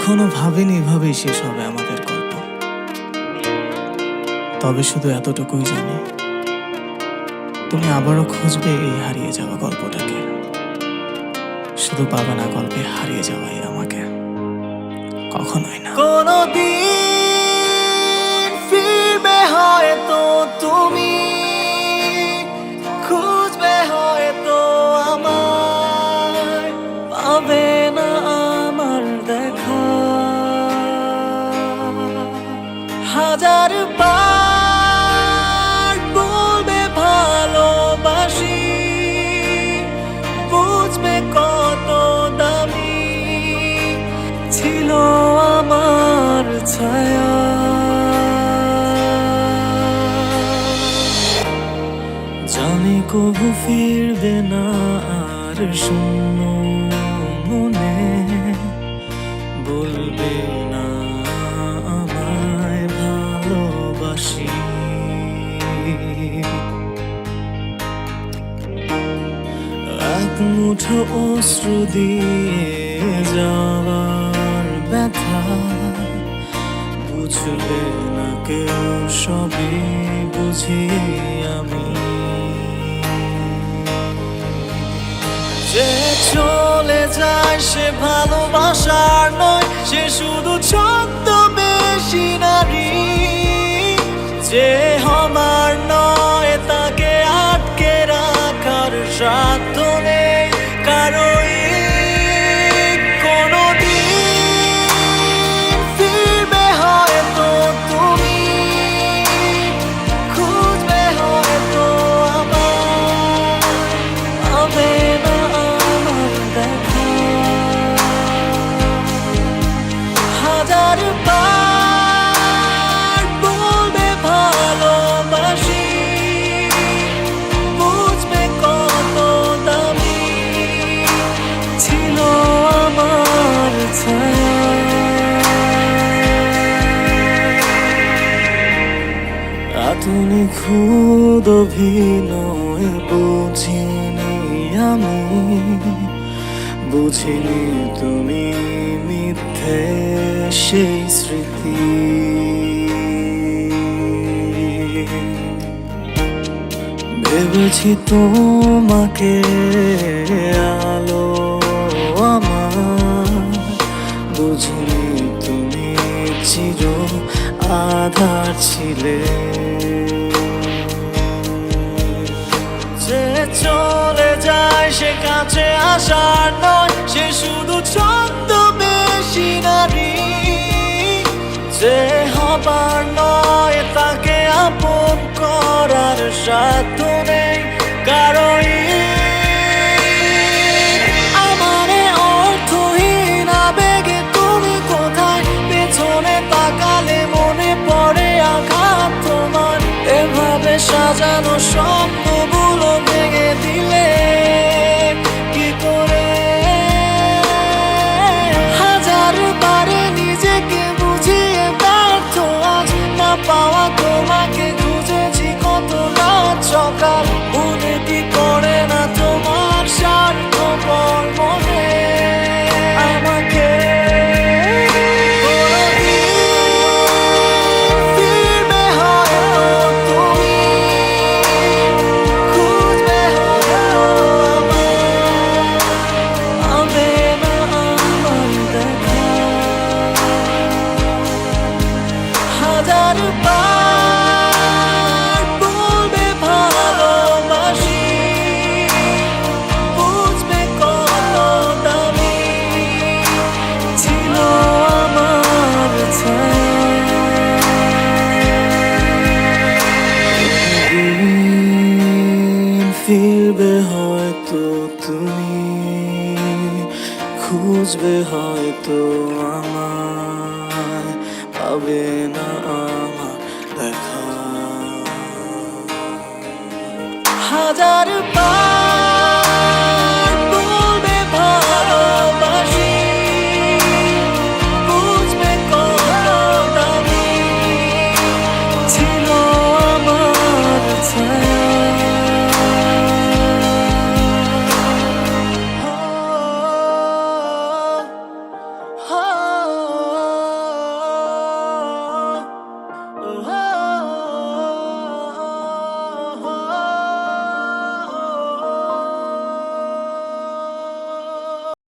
কখনো ভাবিনি এভাবেই শেষ হবে আমাদের গল্প। তবে শুধু এতটুকুই জানি, তুমি আবারও খুঁজবে এই হারিয়ে যাওয়া গল্পটাকে। শুধু পাবে না গল্পে হারিয়ে যাওয়াই আমাকে। কখনোই না। কোনদিন হাজার বার বলবে ভালোবাসি, বুঝবে কত দামি ছিল আমার ছায়া। জানি কবু ফিরবে না আর শূন্য মনে, বলবে অশ্রু দিয়ে যাওয়ার ব্যথা। বুঝবে না কেউ সবই বুঝি আমি। যে চলে যায় সে ভালোবাসার নয়, সে শুধু ছন্দ বেশি নারী। যে আতুনি খুদ অভিনয় বুঝিনি আমি। বুঝিনি তুমি মিথ্যে সেই স্মৃতি। ভেবেছি তোমাকে আলো আমার। বুঝিনি তুমি চির আধার ছিলে। যে চলে যায় সে কাছে আসার নয় সে শুধু 吵着不说 হাজার বার বলবে ভালোবাসি। বুঝবে কত দামি ছিল আমার ফিরবে হয়তো তুমি, খুঁজবে হয়তো আমায় পাবে না হাজার বার